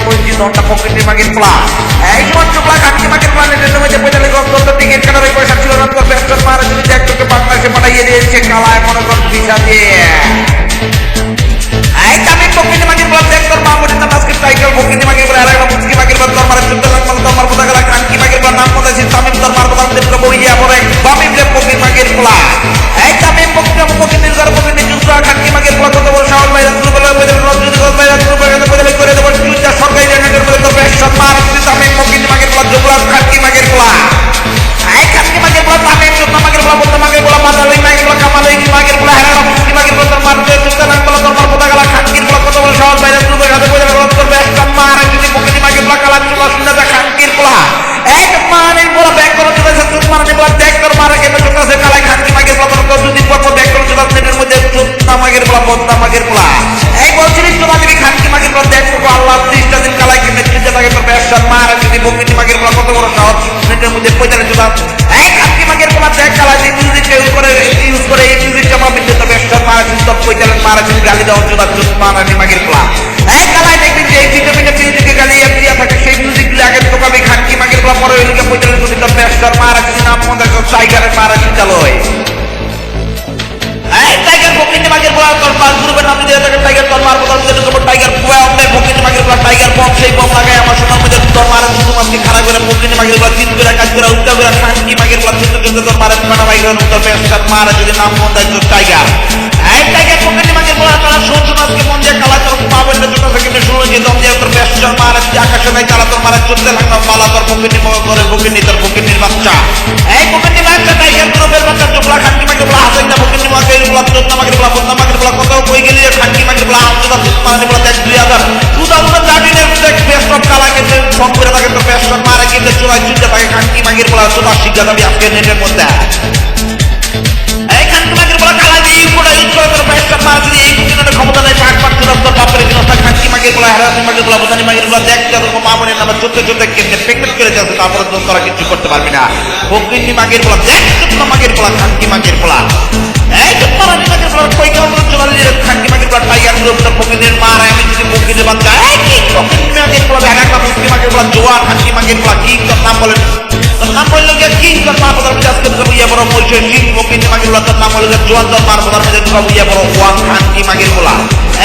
হইছি দন্ডা বকিনি মাগের পোলা এই সময় চুপলা কাকি মাগের পোলা নেটের মধ্যে পয়সা লেগে অন্তত টিকিট কাটার ওই পয়সা ছিল না তোর বেশাত মারা দেখ তোকে বাংলাদেশে পাঠাইয়ে দিয়েছে কালায় মনে কর ভিসা দিয়ে এই আমি বকিনি মাগির বল দেখ তোর মা বলে নাম আজকে টাইগার বকিনি মাগির বলে তোর তোর মনে তামিম তোর তামিম এই তামিম বলে করে দেব যুদ্ধ সরকারি জায়গার বলে তোর বেশ সম্মান তুই তামিম বকিনি মাগির বল জুবলা কানকি মাগির পোলা এই কানকি মাগির বল তামিম চুদ্দ মাগির বল বলতে মাগির বল রাখো টাইগারের মারা বকিনি মাগের তোর পাঁচ গ্রুপের নাম দিয়ে থাকে টাইগার তোর মার বদল দিয়ে তোর টাইগার পুয়া অমনে বকিনি মাগের বল টাইগার বম সেই বম লাগায় আমার সোনার মধ্যে তোর মার শুধু মাছকে খারাপ করে বকিনি মাগের বল তিন করে কাজ করে উত্তর করে, শান্তি মাগের বল ছোট ছোট তোর মার মানা মাগের তোর পেশার মার, যদি নাম মন দেয় তোর টাইগার এই টাইগার বকিনি মাগের কালা তোর তোর মার কালা তোর মার তোর করে তোর বাচ্চা। মাগের বল পদ্মা মাগের বল কত কই গেলি খান্তি মাগের বলা আমজদা মানে বলা দেখ দুই হাজার টু থাউজেন্ড থার্টিনের দেখ বেস্ট অফ কালা কিন্তু সব করে থাকে তো বেস্ট অফ মারা কিন্তু চুলাই চুলতে থাকে খান্তি মাগের বলা চোদ্দ শিক্ষা আজকে নেটের মধ্যে। চোদ্দ চোদ্দ তারপরে তোরা কিছু করতে পারবি না বকিনি মাগের বল দেখ চোদ্দ মাগের বল খান্তি মাগের বল এই বল জোয়ার খান্তি মাগের বল কি তোর নাম বলেন নাম বলল কি তোর মা বদল বিজাস করে তো ইয়া বড় বলছে নাম বলল যে জোয়ান তোর মার তোর ইয়া বড় ওয়ান খানকি মাগের বলা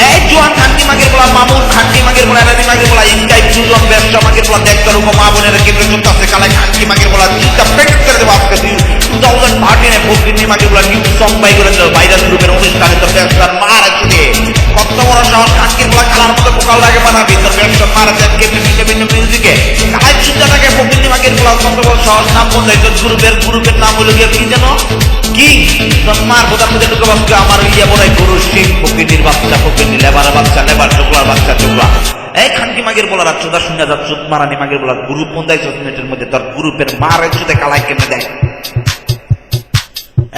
এই জোয়ান খানকি মাগের বলা মামুন খানকি মাগের বলা রানি মাগের বলা ইনকাই দুজন ব্যবসা মাগের বলা দেখ তোর মা বোনের কেন্দ্র চলতে আছে কালাই খানকি মাগের বলা চিন্তা পেট করে দেবো আজকে। টু থাউজেন্ড থার্টিনে বকিনি মাগের বলা নিউ সং বাই করে গ্রুপের অনুষ্ঠানে তো ব্যবসার মার আছে সাহস খানকির বলা খেলার মতো পোকাল লাগে বানাবি। তোর ব্যবসা মারা যাচ্ছে বিভিন্ন বিভিন্ন মিউজিকে কালাই চিন্তা থাকে বকিনি মাগের বলা কত বড় নাম বন্ধ তোর গ্রুপের গ্রুপের নাম হলো গিয়ে কি জানো? কি? তোর মার বোধার মধ্যে ঢুকে বাচ্চা আমার ইয়ে বড় গরু সিং বকিনির বাচ্চা বকিনি লেবার বাচ্চা, লেবার চোকলার বাচ্চা চোকলা এই খানকি মাগের বলার চোদা শুনে যা চোদ মারানি মাগের বলার গ্রুপ বন্ধাই মিনিটের মধ্যে? তোর গ্রুপের মারের চোদে কালাই কেনে দেয়?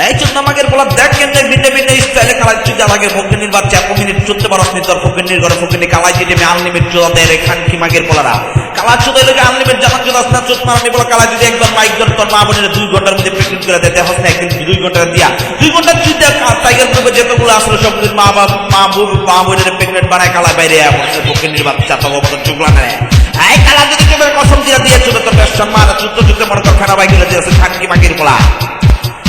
এই চোদ্দ মাগের বলা দেখ কেমনে ভিন্ন ভিন্ন স্টাইলে কালাই চুজা লাগে ফকিনির বাচ্চা এক মিনিট চলতে পারস নি তোর ফকিনির ঘরে ফকিনি কালাই চিটে মে আনলিমিট চোদা দেয় রে খানকি মাগের বলারা। কালা চোদা লোকে আনলিমিট জামান চোদা না চোদ মারানি বলা কালাই যদি মাইক ধর তোর মা বোনের দুই ঘণ্টার মধ্যে প্রেগনেন্ট করে দেয় দেখস না একদিন দুই ঘণ্টা দিয়া। দুই ঘণ্টা চুদা টাইগার গ্রুপে যেতগুলো আসলে সব মা বাবা মা বউ, মা বোনের প্রেগনেন্ট বানায় কালা বাইরে বসে ফকিনির বাচ্চা তো অবদান চুগলা নেয়। এই কালা যদি তোমার কসম দিয়া দিয়েছিল তোর ব্যবসা মারা চুদ্দ চুদ্দ মনে কর খানা বাইক দিয়েছে খানকি মাগের বলা।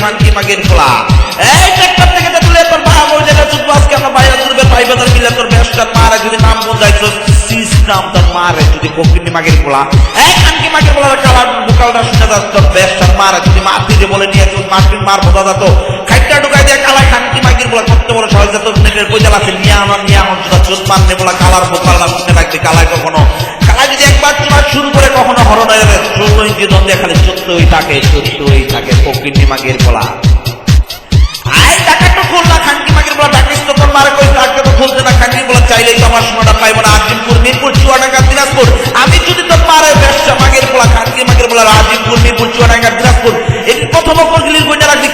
খানকি মাগির বলা এই টেকনাফ থেকে তেতুলিয়া তোর মা বই যেটা চুদ বাসকে আমরা বাইরে তুলবে ভাই বাজার মিলে তোর ব্যবসার মারে যদি নাম কোন যাইতো সিস্টেম তোর মারে যদি বকিনি মাগির বলা এই খানকি মাগির বলা কালার বুকালটা শুনে যাচ্ছে তোর ব্যবসার মারে, যদি মারতি যে বলে নিয়ে চুদ মারতিন মার বোঝা যেত খাইটা ঢুকাই দিয়ে কালা খানকি মাগির বলা করতে বড় সহজ যেত নেটের পয়সা আছে নিয়ে আমার নিয়ে আমার চুদা চুদ মারনে বলা কালার বোকালটা শুনে রাখতে কালায় কখনো। কালা যদি একবার চুলা শুরু করে কখনো হরণ যাবে চোদ্দ ইঞ্চি দ্বন্দ্বে খালি চোদ্দই থাকে চোদ্দই থাকে ফকিনি মাগির বলা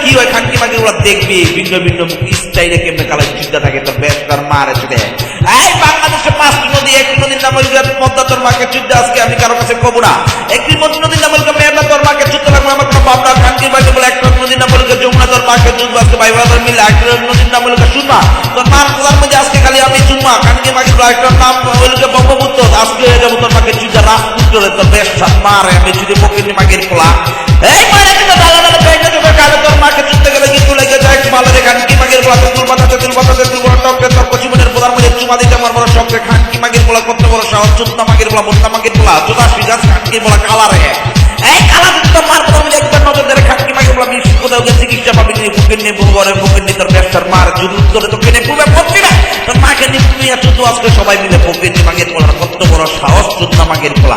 কি হয় দেখবি, ভিন্ন ভিন্ন স্টাইলে কেমনে কালার চিন্তা থাকে, তোর ব্যবসার মারে চুদে এই বাংলাদেশে নদী একটি নদীর নাম পদ্মা তোর মাকে চুদ্দে আজকে আমি কারও কাছে কবো না। একটি মধ্যে নদীর নাম হইল মেঘনা তোর মাকে চুদ্দে রাখব আমার কোনো ভাবনা খানকি মাগির বলা একটা নদীর নাম হইল যমুনা তোর মাকে চুদ্দে আজকে ভাই বাবার মিলে একটা নদীর নাম হইল সুরমা। তোর মার প্রধান মধ্যে আজকে খালি আমি চুম্মা খানকি মাগির বলা একটা নাম হইল ব্রহ্মপুত্র। আজকে হয়ে যাব তোর মাকে চুদ্দে রাজপুত্রে তোর বেশ মারে, আমি যদি বকিনি মাগির খোলা এই মারে কিন্তু দালা দালা পেয়ে চোখে কালে তোর মাকে চুদ্দে গেলে কিন্তু লেগে যায় ভালো রে খানকি মাগির বলা তুল পাতা তুল পাতা তুল বড় টপকে দিতে আমার বড় খানকি মাগির বলা কত বড় সাহস চুত্তা মাগির বলা মাগির বলা খানকি বলা কালা রে এই কালা চুত্তা মার একবার নজর ধরে খানকি মাগির বলা বিশ কোথাও গিয়ে চিকিৎসা পাবি নি, বুকের নিয়ে বুকের নিয়ে তোর ব্যবসার মার জুলুস করে তোকে নিয়ে পড়ছি না তোর মাকে নিয়ে তুমি আজকে সবাই মিলে বুকের নিয়ে মাগির বলা কত বড় সাহস চুত্তা মাগির বলা।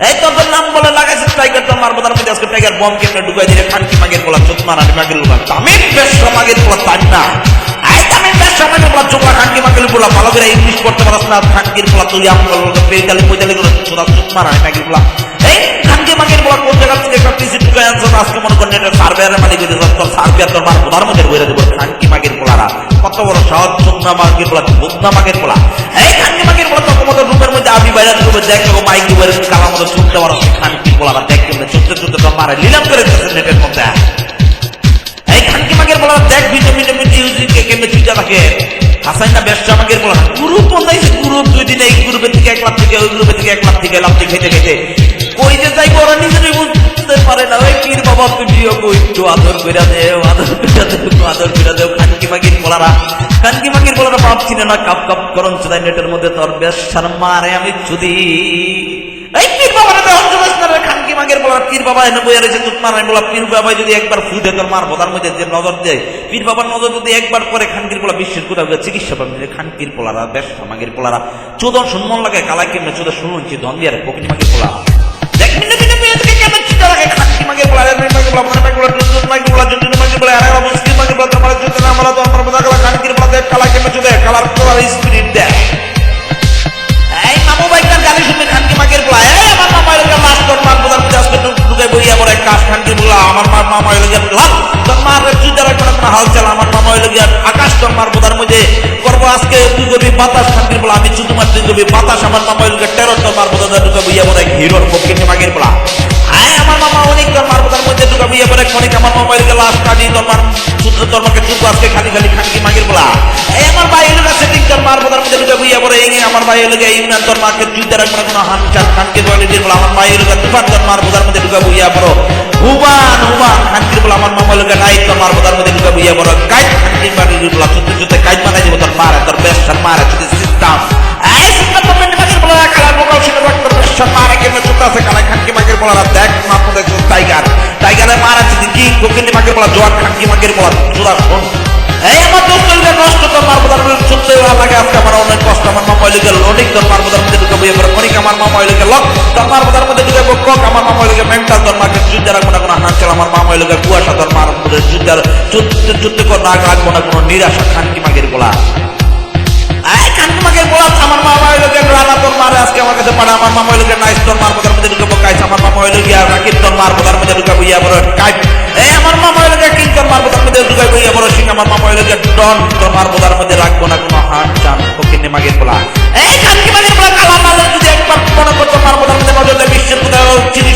এই তোর নাম বলে লাগাইছে টাইগার তো মারবো, তার মধ্যে আজকে টাইগার বম কেমনে ঢুকাই দিলে খানকি মাগের বলা চোখ মারানি মাগের বলা তামিম ব্যবসা মাগের বলা তাই না? ভালো করে ইংলিশ করতে পারছ না আমার পেতালি পঁয়তালি করে চোদা মারানি মাগের বলা খানকি মাগের বলা কোন জায়গা থেকে একটা পিসি ঢুকাই আনছো আজকে মনে করেন এটা সার্ভেয়ারের মালিক যাবে তোর সার্ভেয়ার তোর মার বোধার মধ্যে দেবো খানকি মাগের বলারা কত বড় সহজ চোদ্দা মাগের বলা চোদ্দা মাগের বলা এই খানকি মাগের বলা তোর মতো রুমের মধ্যে আমি বাইরে ঢুকবো দেখ তোকে মাইক দিয়ে কালার মতো চুপতে পারো খানকি বলারা দেখ কেমনে চুপতে চুপতে তোর মারে নিলাম করে দিতেছে নেটের মধ্যে। এই খানকি মাগের বলা দেখ ভিডিও ভিডিও ইউজিকে কেমনে চুইটা থাকে। হাসাই না ব্যবসা মাগের বলা গ্রুপ বন্ধাইছে গ্রুপ দুই দিনে এই গ্রুপের থেকে এক লাখ থেকে, ওই গ্রুপের থেকে এক লাখ থেকে লাভ থেকে খেতে খেতে। কই যে যাই ওরা নিজেরই বুঝতে পারে না। ওই পীর বাবা ভিডিও কই একটু আদর কইরা দেও, আদর কইরা দেও আদর কইরা দেও। খানকি মাগির বলারা, খানকি মাগির বলারা ভাবছি না, কাপ কাপ করন চুদাই নেটের মধ্যে তোর ব্যবসার মারে আমি চুদি। এই পীর বাবারা না রে, খানকি মাগের বলা পীর বাবা এনে বইয়া রয়েছে তুত মারাই বলা, পীর বাবা যদি একবার ফুটে তোর মার বোধার মধ্যে যে নজর দেয়, পীর বাবার নজর যদি একবার করে খানকির পোলা বিশ্বের কোথাও চিকিৎসা পাবেন খানকির পোলারা বেশ মাগের পোলারা চোদন শুনমন লাগে কালাই কেমনে চোদন শুনুন দন দিয়ে পকিনি মাগের পোলা খানকি মাগের পোলা রে মাগের পোলা মনে মাগের পোলা টুন মাগের বইয়া পড়ে কাশ খানকি আমার মার মামা এর লাল। তোর মার চুদার একটা কোনো হাল চাল, আমার মামা এর আকাশ। তোর মার বোধার মধ্যে করব আজকে তুই করবি বাতাস খানকির পোলা আমি শুধু মার তুই করবি বাতাস। আমার মামা এর টেরর। তোর মার বোধার ঢুকে বইয়া পড়ে হিরোর পক্ষে মাগের পোলা আয়, আমার মামা অনেক। তোর মার বোধার মধ্যে ঢুকে বইয়া পড়ে অনেক আমার মামা এর লাস্ট কাটি তোর মার সূত্র তোর মাকে চুপ আজকে খালি খালি খানকি মাগির বলা। এই আমার ভাই এলো না সেটিং তোর মার বোধার মধ্যে ঢুকে বুইয়া পরে এই আমার ভাই এলো গিয়ে ইমরান। তোর মাকে জুতে রাখবে না কোনো হান চার খানকে বলে দিয়ে বলা আমার ভাই এলো গিয়ে তুফান। তোর মার বোধার মধ্যে ঢুকে বুইয়া পড়ো হুবান হুবান খানকির বলা আমার মামা গিয়ে নাই, তোর মার বোধার মধ্যে ঢুকে বুইয়া পড়ো কাইট খানকির মাগির বলা, চুতে চুতে কাইট মানাই দিব তোর মার এই আমার হইলে নষ্ট তোর মার বোধার মধ্যে শুনতে লাগে আজকে আমার অনেক কষ্ট, আমার মামা গেল, অনেক তোর মার বোধার মধ্যে ঢুকে বইয়ে পড়ে, অনেক আমার মামা হইলে গেল তোর মার বোধার মধ্যে ঢুকে কক, আমার মামা হইলে মেন্টাল তোর মাকে যুদ্ধে রাখব না কোনো হাঁচল আমার মামা হইলে কুয়াশা তোর মার মধ্যে যুদ্ধের যুদ্ধ যুদ্ধ কর, রাগ রাখব না কোনো নিরাশা, খানকি মাগের বলা এই কানকি মাগের বলা আমার মামা গিয়ে রানা তোর মারে, আজকে আমার কাছে পাড়া আমার মামা নাইস তোর মার বোধার মধ্যে ঢুকে বকাইছে আমার মামা হইল রাকিব তোর মার বোধার মধ্যে ঢুকে বইয়া বড় কাইট বইয়া বড় সিং আমার মামা হইলে ডন, তোমার বোধার মধ্যে রাখব না কোনো হাত, চান ওকে মাগের বলা এই কানকি মাগের বলা কালা মালে যদি একবার মনে করতো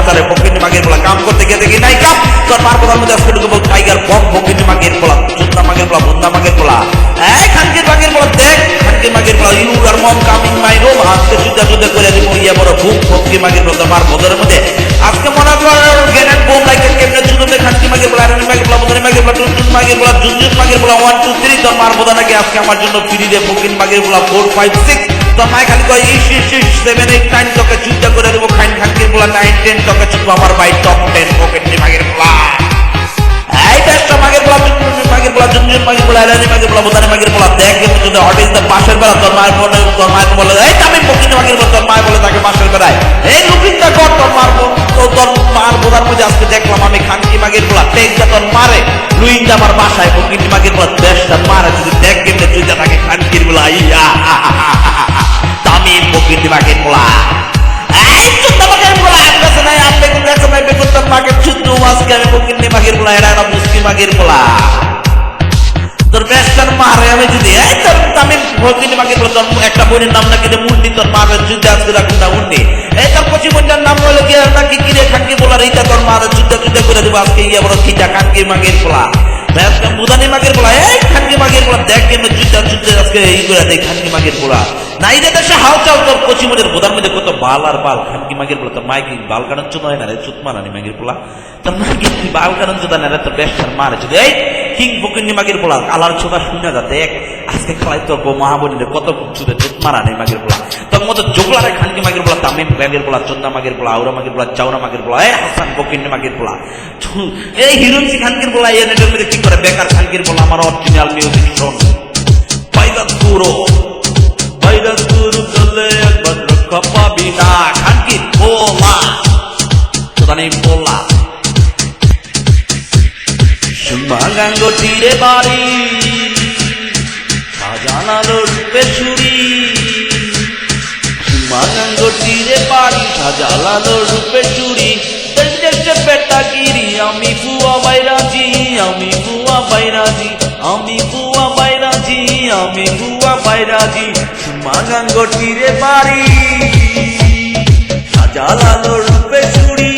হয়ে যাব মাগের বলা কাম করতে গিয়ে দেখি নাই কাম তোর মার কথার মধ্যে আজকে ঢুকে টাইগার বম প্রকৃতি মাগের বলা চুন্দা মাগের বলা বুন্দা মাগের বলা এই খানকির মাগের বলা দেখ খানকির মাগের বলা you are mom coming my room আজকে যুদ্ধা যুদ্ধ করে দিব ইয়া বড় বুক প্রকৃতি মাগের বলা মার বদরের মধ্যে আজকে মনে কর গ্রেনেড বোম লাইকে কেমনে চুন্দে খানকি মাগের বলা আরনি মাগের বলা বুদরি মাগের বলা টুনটুন মাগের বলা জুনজুন মাগের বলা ওয়ান টু থ্রি তোর মার বোধা নাকি আজকে আমার জন্য ফ্রি দে ফকিন মাগের বলা ফোর ফাইভ সিক্স তোর মায় খালি কয় ইস ইস ইস সেভেন এইট নাইন তোকে চিন্তা করে দেবো খাইন খাকির বলা নাইন টেন তোকে চুপ আমার বাই টপ টেন পকেট মাগের বলা এই ব্যস্ত মাগের বলা জুনজুন মাগের বলা জুনজুন মাগের বলা এলানি বলা বোধানি মাগের বলা, দেখ যদি হঠাৎ তো পাশের বেলা তোর মায়ের বলে তোর মায়ের বলে, এই আমি পকিনে মাগের বলা তোর মায়ের বলে তাকে পাশের বেলায় এই লুকিংটা কর তোর মার তো তোর মার বোধার মধ্যে আজকে দেখলাম আমি খানকি মাগের বলা টেকটা তোর মারে লুইংটা আমার বাসায় পকিনি মাগের বলা, দেশটা মারে, যদি দেখ কিন্তু চুইটা থাকে খানকির বলা, ইয়া দামি পকিনি মাগের বলা। মাগের বলা এরা মুসলিম মাগের বলা। তোর ব্যস্তার মারে, আমি যদি এই তোর আমি ভগিনী মাকে বলে তোর একটা বোনের নাম নাকি মুন্ডি, তোর মারের যুদ্ধে আজকে রাখুন না উন্ডি এই তোর বোনটার নাম হলো কি নাকি কিরে খানকি বলার এইটা তোর মারের যুদ্ধে যুদ্ধে করে দেবো আজকে ইয়ে বড় খিটা খানকি মাগের ব্যস্ত মুদানি মাগের বলা এই খানকি মাগের বলা দেখ কিন্তু যুদ্ধে যুদ্ধে আজকে এই করে দেয় খানকি মাগের বলা নাই রে দেশে হাল চাল তোর কচি বোনের বোধার মধ্যে কত বাল আর বাল, খানকি মাগের বলা তোর মাইকি বাল কারণ চুন হয় না রে চুত মারানি মাগের বলা তোর মাইকি বাল কারণ চুদা না রে, তোর ব্যস্তার মারে যদি এই কিং ফকিন্নি মাগের পোলা আলার ছোটা শুনে যা, দেখ। আজকে খেলায় তোর বউ কত চুত মারা নেই মাগের বলা। তোর মতো জোগলারে খানকি মাগের বলা, তামিম ব্যাগের বলা, চন্দা মাগের বলা আউরা মাগের বলা চাউরা মাগের বলা এই হাসান ফকিন্নি মাগের বলা। এই হিরোইনসি খানকির বলা, এই নেটের মধ্যে কি করে বেকার খানকির বলা, আমার অরিজিনাল মিউজিক শোন। পাইদাত গুরু পাইদাত গুরু চলে একবার রক্ষা পাবি না। খানকির বলা তোদানি বলা সুমাগাঙ্গ তীরে বাড়ি সাজালালো রূপে চুরি। পেটাগিরি আমি বুয়া বাইরাজি আমি বুয়া বাইরাজি আমি বুয়া বাইরাজি আমি বুয়া বাইরাজি। তীরে বাড়ি সাজালালো রূপে চুরি।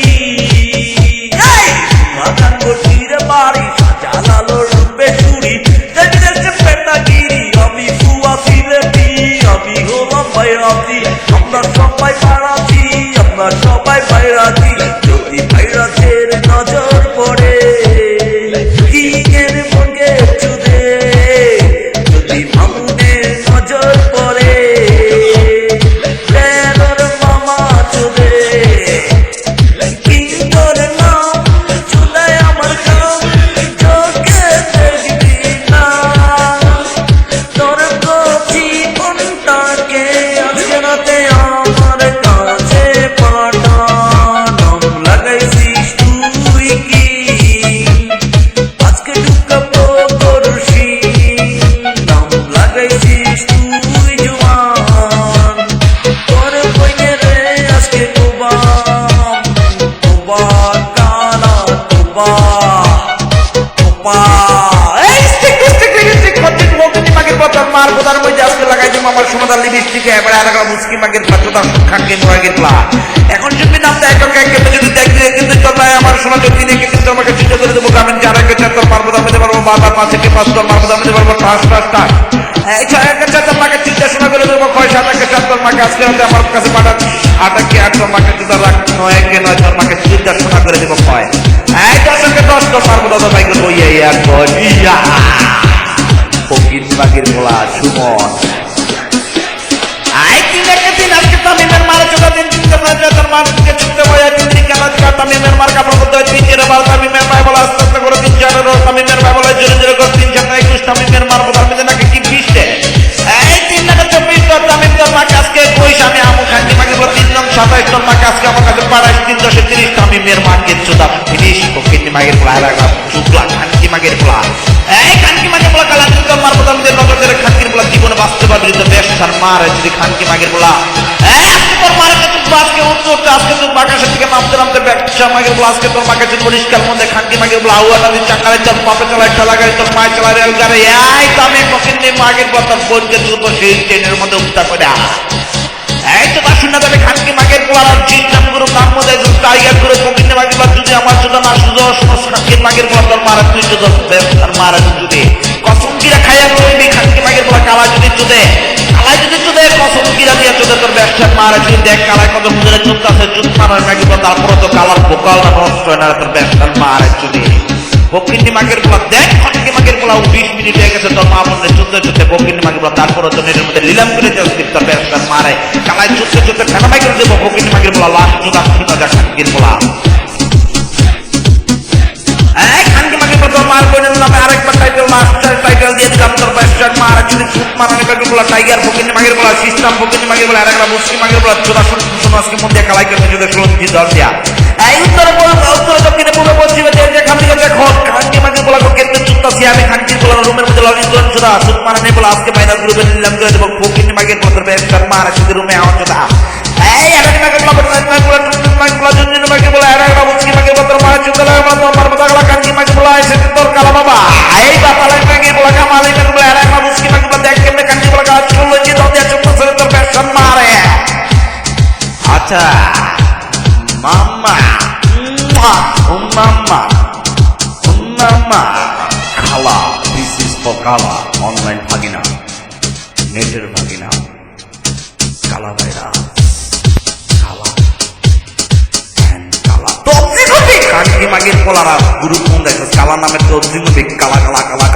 বাড়ি সাজালালো রূপে চুরি। পেটাগিরি আমি ফুয়া আমি হলাম বাইরাজি আমরা সবাই বাড়াছি খাঙ্গে মাগের পা এখন যদি নাম দেয় একক যদি দেখ কিন্তু তোর আমার সোনা যদি দিনে কিন্তু তোমাকে চিন্তা করে দেবো গ্রামীণ যারা কেটে তোর মার বোদার মধ্যে পারব বারবার পাঁচ থেকে পাঁচ তোর মার বোদার মধ্যে পারব, পাঁচ পাঁচ টাক এই ছয় এক চার তোর মাকে চিন্তা শোনা করে দেবো, কয় সাত, এক চার তোর মাকে আজকে রাতে আমার কাছে পাঠান। আট, একে আট তোর মাকে চিন্তা রাখ নয়, একে নয় তোর মাকে চিন্তা শোনা করে দেবো, কয়। এই দশ, একে দশ তোর মার বোদার ভাই করব ইয়া কয় ইয়া ফকির বাগের বলা সুমন। চোখা দিন চিন্তা করে তোর মারকে চিন্তা করে তিন দিন কেন আজকে তামিমের মার কাপড় তিন চার বার তামিমের মায় বলা আস্তে আস্তে করে তিন চার রোজ তামিমের মায় বলা জোরে জোরে করে তিন চার একুশ তামিমের মার বোধার মধ্যে নাকি কি বিশে এই তিন টাকা চব্বিশ তোর তামিম তোর মাকে আজকে কইস আমি খান্তি মাকে বলে মাকে তিরিশ তামিমের মাকে মাগের পোলা আর চুকলা মাগের পোলা এই কালা তুই তোর মার মধ্যে নজর করে খানকির পোলা জীবনে বাঁচতে পারবি তো বেশ তার মার যদি খানকি মাগের তোর মার আজকে উঠতে আজকে তুই বাকাশের থেকে নামতে নামতে পোলা আজকে তোর মাকে তুই পরিষ্কার মধ্যে খানকি মাগের পোলা আউয়া নদী চাকারে তোর বাপে চালায় ঠেলা গাড়ি তোর মায় চালায় রেল গাড়ি এই তামিম ফকির নিয়ে মাগের পোলা তোর বোনকে তুলবো সেই ট্রেনের মধ্যে উঠতে করে এই তো তা শুনে তবে খানকি মাগের পোলার আর জিন নাম গুরু নাম মধ্যে টাইগার করে ফকির মাগের পোলা যদি আমার জন্য না সুযোগ সমস্ত খানকির মাগের পোলা তোর মারা তুই তো আর মারা যদি। কসম কিরা খাইয়া রইবি খানকি মাগের পোলা কালা যদি কালাই যদি চুদে কসম কিরা দিয়া চুদে তোর ব্যবসা মারা যদি দেখ কালাই কত মুজরে চুপ আছে চুপ মারার মাগের তারপরে তো কালার বোকাল না নষ্ট হয় না তোর ব্যবসা মারা চুদে। বকিন্দি মাগের পোলা দেখ খানকি মাগের পোলা বিশ মিনিট হয়ে গেছে, তোর মা মনে চুদতে চুদতে বকিন্দি মাগের পোলা তারপরে তো নেটের মধ্যে লিলাম করে যাচ্ছে তোর ব্যবসা মারে কালাই চুদতে চুদতে ফেনা মাগের দেবো বকিন্দি মাগের পোলা লাস্ট চুদা চুদা যা খানকির পোলা তোর মার বোনের নামে আরেকবার টাইটেল মাস্টার রুমের মধ্যে করে দেবো। বকিন্দি মাগের পোলা তোর রুমে আমার আচ্ছা। মাম্মা। ও মাম্মা খালা দিস ইজ ফর কালা অনলাইন ভাগিনা। নেটের ভাগিনা। কালা ভাইরাস কালা কালা তবজি নবী কানকি মাগের পোলারা গুরু কোন দেখছ কালা নামে তবজি নবী কালা কালা কালা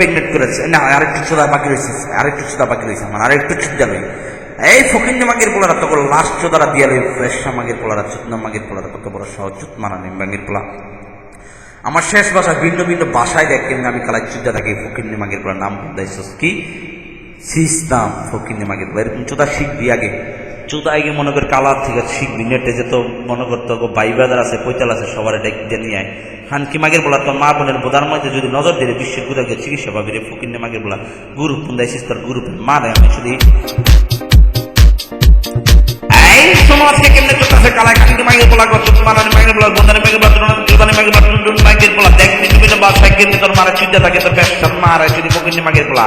প্রেগনেন্ট করেছে। না, আরেকটু চোদা বাকি রয়েছে, আরেকটু চোদা বাকি রয়েছে আমার, আরেকটু চুদ্দা নেই। এই ফকিন্নি মাগের পোলারা তো লাস্ট চোদারা দিয়ে লই ফ্রেশা মাগের পোলারা, চুতনা মাগের পোলারা, কত বড় সহজ চুত মারা নেই মাগের পোলা। আমার শেষ ভাষা ভিন্ন ভিন্ন ভাষায় দেখ কেমনি আমি কালাই চুদ্দা থাকি ফকিন্নি মাগের পোলার নাম বলতেছিস কি? সিস্তাম ফকিন্নি মাগের পোলা, এরকম চোদা শিখবি আগে চোদা আগে মনে কর কালার থেকে শিখবি, নেটে যে তো মনে করতো বাইবাজার আছে, পৈতাল আছে, সবার ডেকে নিয়ে আয়। খানকি মাগের বলা, তোর মা বোনের বোধার মধ্যে যদি নজর দিলে বিশ্বের গিয়ে চিকিৎসা পাবি রে ফকিন্নে মাগের বলা। গুরু পুন্দাই সিস্তর গুরু মা দেয়, আমি শুধু সমাজকে কেমনে চলতেছে? কালা খানকি মাগের বলা চুপ মারানি মাগের বলা, বন্ধানি মাগের বলা চুদানি মাগের বলা টুনটুন মাগের বলা। দেখ মিলে বাসায় কেমনে তোর মারা চিন্তা থাকে, তোর ব্যবসা মারা শুধু ফকিন্নে মাগের বলা।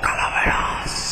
¡Calaveras!